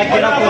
ওটা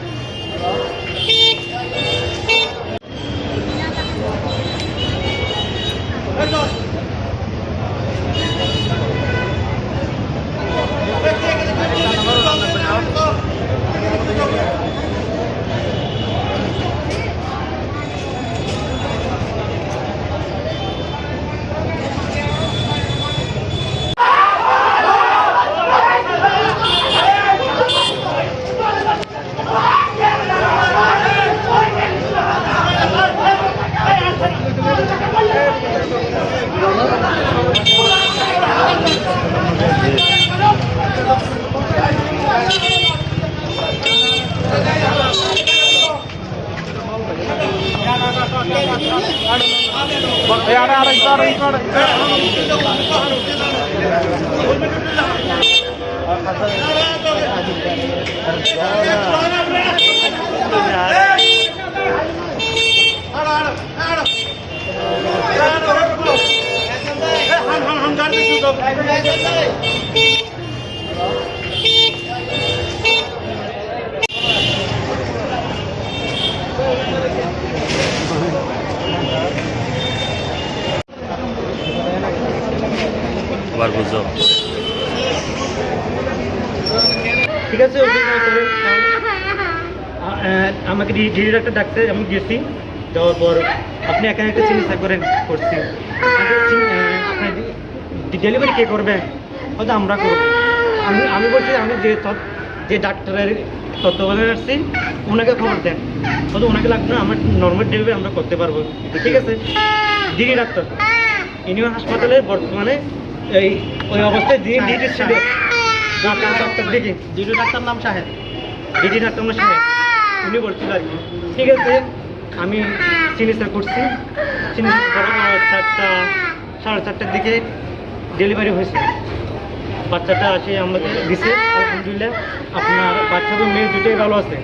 আবার বুঝো ঠিক আছে ওকে না করে আ- আহ, আমাকে ডিডি ডাক্তার ডাকতে আমি গেছি। যাওয়ার পর আপনি এখানে একটা চিকিৎসা করেন করছি। ডেলিভারি কে করবে? হয়তো আমরা করব। আমি আমি বলছি আমি যে যে ডাক্তারের তত্ত্বাবধানে আসছি ওনাকে খবর দেন। হয়তো ওনাকে লাগবে না আমার নর্মাল ডেলিভারি আমরা করতে পারব। ঠিক আছে? ডিডি ডাক্তার ইনিও হাসপাতালে বর্তমানে এই, ওই অবস্থায় যিনি ডিউটি ছিল। ডাক্তার ডাক্তার দেখি ডিডি ডাক্তার নাম সাহেব ডিডি ডাক্তার নাম সাহেব উনি বলছিল আর কি, ঠিক আছে, আমি চিকিৎসা করছি। চিকিৎসা করার চারটা, সাড়ে চারটার দিকে ডেলিভারি হয়েছে। বাচ্চাটা আসে আমাকে দিছে, আলহামদুলিল্লাহ। আপনার বাচ্চা তো মেয়ে দুটোই ভালো আছে।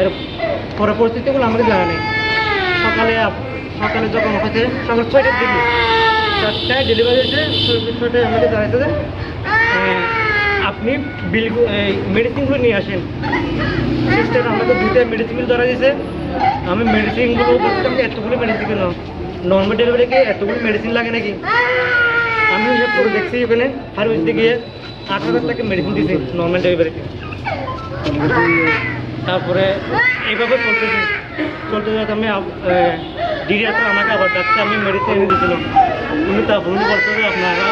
এর পরে পরিস্থিতিগুলো আমাকে জানা নেই। সকালে সকালে যখন হয়েছে, সকাল ছয়টার দিকে চারটায় ডেলিভারি হয়েছে। ছয়টায় আমাকে যে, আহ, আপনি বিল মেডিসিনগুলো নিয়ে আসেন। সিস্টার আমাকে দুইটা মেডিসিন ধরা দিয়েছে। আমি মেডিসিনগুলো বলছিলাম যে এতগুলো মেডিসিন কেন? নর্মাল ডেলিভারিকে এতগুলো মেডিসিন লাগে নাকি? আমি হিসাব করে দেখছি ওখানে ফার্মেসিতে গিয়ে আট হাজার টাকা মেডিসিন দিয়েছি নর্মাল ডেলিভারিতে তারপরে এইভাবে চলতেছে। চলতে যাতে আমি ডিডি ডাক্তার আমাকে আবার ডাকছে, আমি মেডিসিন এনে দিয়েছিলাম উনি তা ভুল করতে আপনারা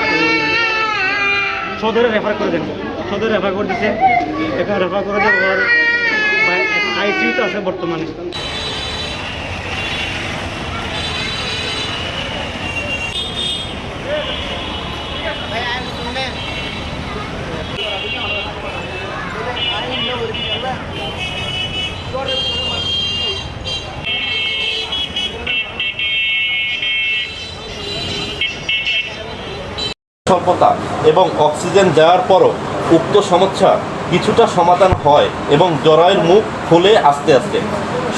সদরে রেফার করে দেন। সদরে রেফার করে দিচ্ছে এখানে রেফার করে দেওয়ার আইসিউতে আছে বর্তমানে। স্বল্পতা এবং অক্সিজেন দেওয়ার পরও উক্ত সমস্যা কিছুটা সমাধান হয় এবং জরায়ের মুখ খুলে আস্তে আস্তে।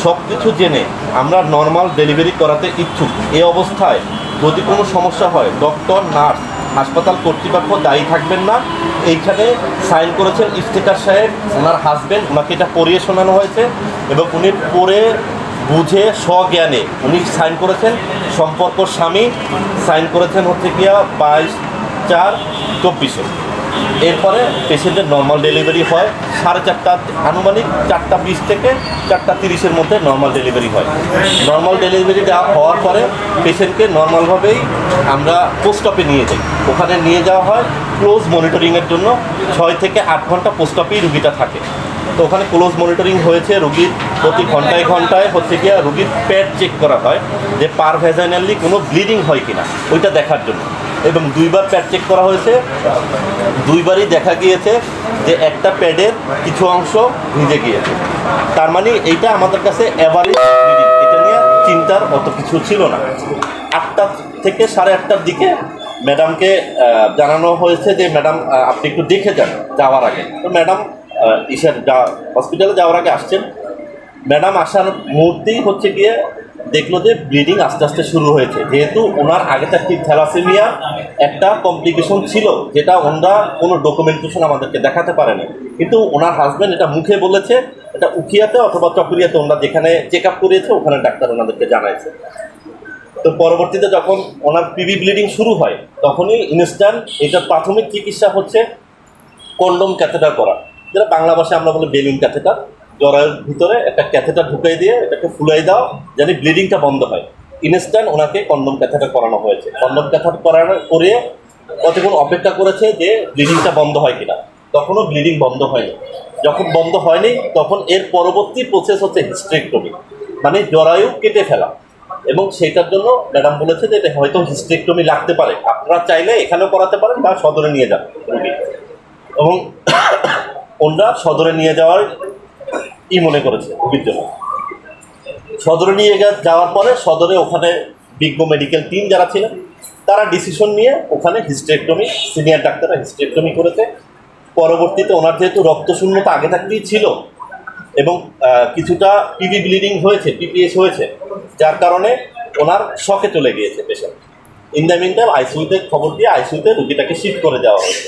সব কিছু জেনে আমরা নর্মাল ডেলিভারি করাতে ইচ্ছুক। এ অবস্থায় যদি কোনো সমস্যা হয়, ডক্টর, নার্স, হাসপাতাল কর্তৃপক্ষ দায়ী থাকবেন না। এইখানে সাইন করেছেন ইফতেকার সাহেব। ওনার হাজবেন্ড ওনাকে এটা পড়িয়ে শোনানো হয়েছে এবং উনি পড়ে বুঝে স্বজ্ঞানে উনি সাইন করেছেন। সম্পর্ক স্বামী, সাইন করেছেন হচ্ছে গিয়া বাইশ চার চব্বিশে। এরপরে পেশেন্টের নর্মাল ডেলিভারি হয়, সাড়ে চারটা আনুমানিক, চারটা বিশ থেকে চারটা তিরিশের মধ্যে নর্মাল ডেলিভারি হয়। নর্মাল ডেলিভারি দেওয়া হওয়ার পরে পেশেন্টকে নর্মালভাবেই আমরা পোস্ট অফে নিয়ে যাই। ওখানে নিয়ে যাওয়া হয় ক্লোজ মনিটরিংয়ের জন্য ছয় থেকে আট ঘণ্টা পোস্ট অফেই রুগীটা থাকে। তো ওখানে ক্লোজ মনিটরিং হয়েছে রুগীর প্রতি ঘন্টায় ঘন্টায়, হচ্ছে গিয়া রুগীর প্যাড চেক করা হয় যে পার ভেজাইনালি কোনো ব্লিডিং হয় কিনা, ওইটা দেখার জন্য। এবং দুইবার প্যাড চেক করা হয়েছে। দুইবারই দেখা গিয়েছে যে একটা প্যাডের কিছু অংশ ভিজে গিয়েছে। তার মানে এইটা আমাদের কাছে অ্যাভারেজ এটা নিয়ে চিন্তার অত কিছু ছিল না। আটটা থেকে সাড়ে আটটার দিকে ম্যাডামকে জানানো হয়েছে যে, ম্যাডাম আপনি একটু দেখে যান যাওয়ার আগে। তো ম্যাডাম ইসের যা, হসপিটালে যাওয়ার আগে আসছেন। ম্যাডাম আসার মুহূর্তেই হচ্ছে গিয়ে দেখল যে ব্লিডিং আস্তে আস্তে শুরু হয়েছে। যেহেতু ওনার আগে থাকতে থ্যালাসেমিয়া একটা কমপ্লিকেশন ছিল, যেটা ওনারা কোনো ডকুমেন্টেশন আমাদেরকে দেখাতে পারেনি। কিন্তু ওনার হাজব্যান্ড এটা মুখে বলেছে, এটা উখিয়াতে অথবা চকরিয়াতে ওনারা যেখানে চেক আপ করিয়েছে, ওখানে ডাক্তার ওনাদেরকে জানাইছে। তো পরবর্তীতে যখন ওনার পিবি ব্লিডিং শুরু হয়, তখনই ইনস্ট্যান্ট এটার প্রাথমিক চিকিৎসা হচ্ছে কন্ডম ক্যাথেটার করা, যেটা বাংলা ভাষায় আমরা বলি বেলুন ক্যাথেটার জরায়ুর ভিতরে একটা ক্যাথেটার ঢুকাই দিয়ে এটাকে ফুলাই দাও যাতে ব্লিডিংটা বন্ধ হয়। ইনস্ট্যান্ট ওনাকে কন্ডম ক্যাথেটার করানো হয়েছে। কন্ডম ক্যাথেটার করানো করে কতক্ষণ অপেক্ষা করেছে যে ব্লিডিংটা বন্ধ হয় কিনা। তখনও ব্লিডিং বন্ধ হয়নি। যখন বন্ধ হয়নি, তখন এর পরবর্তী প্রসেস হচ্ছে হিস্ট্রেক্টমি মানে জরায়ু কেটে ফেলা। এবং সেটার জন্য ম্যাডাম বলেছে যে এটা হয়তো হিস্ট্রেক্টমি লাগতে পারে। আপনারা চাইলে এখানেও করাতে পারেন বা সদরে নিয়ে যান। রোগী এবং ওনারা সদরে নিয়ে যাওয়ার ই মনে করেছে? রোগীর জন্য সদরে নিয়ে যাওয়ার পরে সদরে ওখানে বিজ্ঞ মেডিকেল টিম যারা ছিলেন, তারা ডিসিশন নিয়ে ওখানে হিস্ট্রেক্টমি সিনিয়র ডাক্তাররা হিস্ট্রেক্টমি করেছে। পরবর্তীতে ওনার যেহেতু রক্তশূন্যতা আগে থাকতেই ছিল এবং কিছুটা পিবি ব্লিডিং হয়েছে পিপিএস হয়েছে, যার কারণে ওনার শখে চলে গিয়েছে patient. In the mean time আইসিউতে খবর দিয়ে আইসিউতে রুগীটাকে শিফট করে দেওয়া হয়েছে।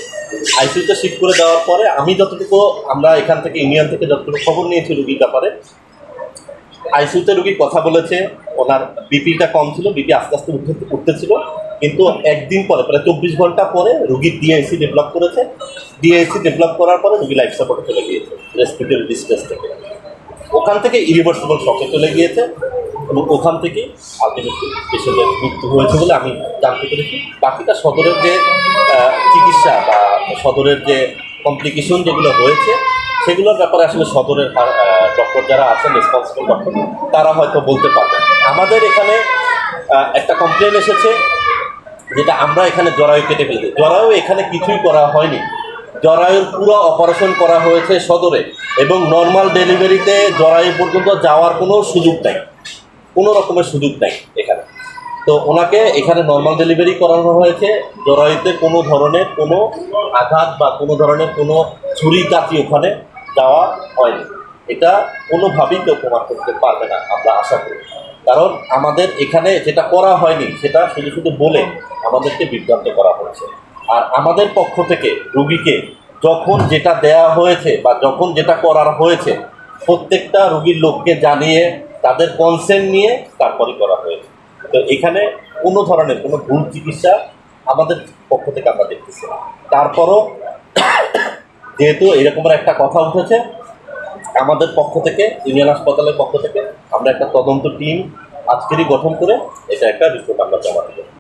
আইসিউতে শিফট করে দেওয়ার পরে আমি যতটুকু আমরা এখান থেকে ইউনিয়ন থেকে যতটুকু খবর নিয়েছি রুগীর ব্যাপারে, আইসিউতে রুগী কথা বলেছে, ওনার বিপিটা কম ছিল, বিপি আস্তে আস্তে উঠতে উঠতেছিল, কিন্তু একদিন পরে, প্রায় চব্বিশ ঘণ্টা পরে রুগীর ডিআইসি ডেভেলপ করেছে। ডিআইসি ডেভেলপ করার পরে রুগী লাইফ সাপোর্টে চলে গিয়েছে রেসপিরেটরি ডিস্ট্রেস থেকে। ওখান থেকে ইরিভার্সিবল শখে চলে গিয়েছে এবং ওখান থেকে আলটিমেটলি পেশেন্টের মৃত্যু হয়েছে বলে আমি জানতে পেরেছি। বাকিটা সদরের যে চিকিৎসা বা সদরের যে কমপ্লিকেশন যেগুলো হয়েছে, সেগুলোর ব্যাপারে আসলে সদরের ডক্টর যারা আছেন রেসপন্সিবল ডক্টর তারা হয়তো বলতে পারবেন। আমাদের এখানে একটা কমপ্লেন এসেছে, যেটা আমরা এখানে জরায়ু কেটে ফেলেছি। জরায়ু এখানে কিছুই করা হয়নি। জরায়ুর পুরো অপারেশন করা হয়েছে সদরে, এবং নর্মাল ডেলিভারিতে জরায়ু পর্যন্ত যাওয়ার কোনো সুযোগ নাই। কোনো রকমের সুযোগ নাই এখানে। তো ওনাকে এখানে নর্মাল ডেলিভারি করানো হয়েছে। জরায়ুতে কোনো ধরনের কোনো আঘাত বা কোনো ধরনের কোনো ছুরি কাচি ওখানে যাওয়া হয়নি। এটা কোনোভাবেই কেউ প্রমাণ করতে পারবে না, আমরা আশা করি। কারণ আমাদের এখানে যেটা করা হয়নি, সেটা শুধু শুধু বলে আমাদেরকে বিভ্রান্ত করা হয়েছে। আর আমাদের পক্ষ থেকে রুগীকে যখন যেটা দেয়া হয়েছে বা যখন যেটা করার হয়েছে, প্রত্যেকটা রুগীর লোককে জানিয়ে তাদের কনসেন্ট নিয়ে তারপরে করা হয়েছে। তো এখানে কোনো ধরনের কোনো ভুল চিকিৎসা আমাদের পক্ষ থেকে আমরা দেখতেছি তারপরও যেহেতু এরকমের একটা কথা উঠেছে, আমাদের পক্ষ থেকে, ইউনিয়ন হাসপাতালের পক্ষ থেকে আমরা একটা তদন্ত টিম আজকেরই গঠন করে এটা একটা রিপোর্ট আমরা জমা দেবো।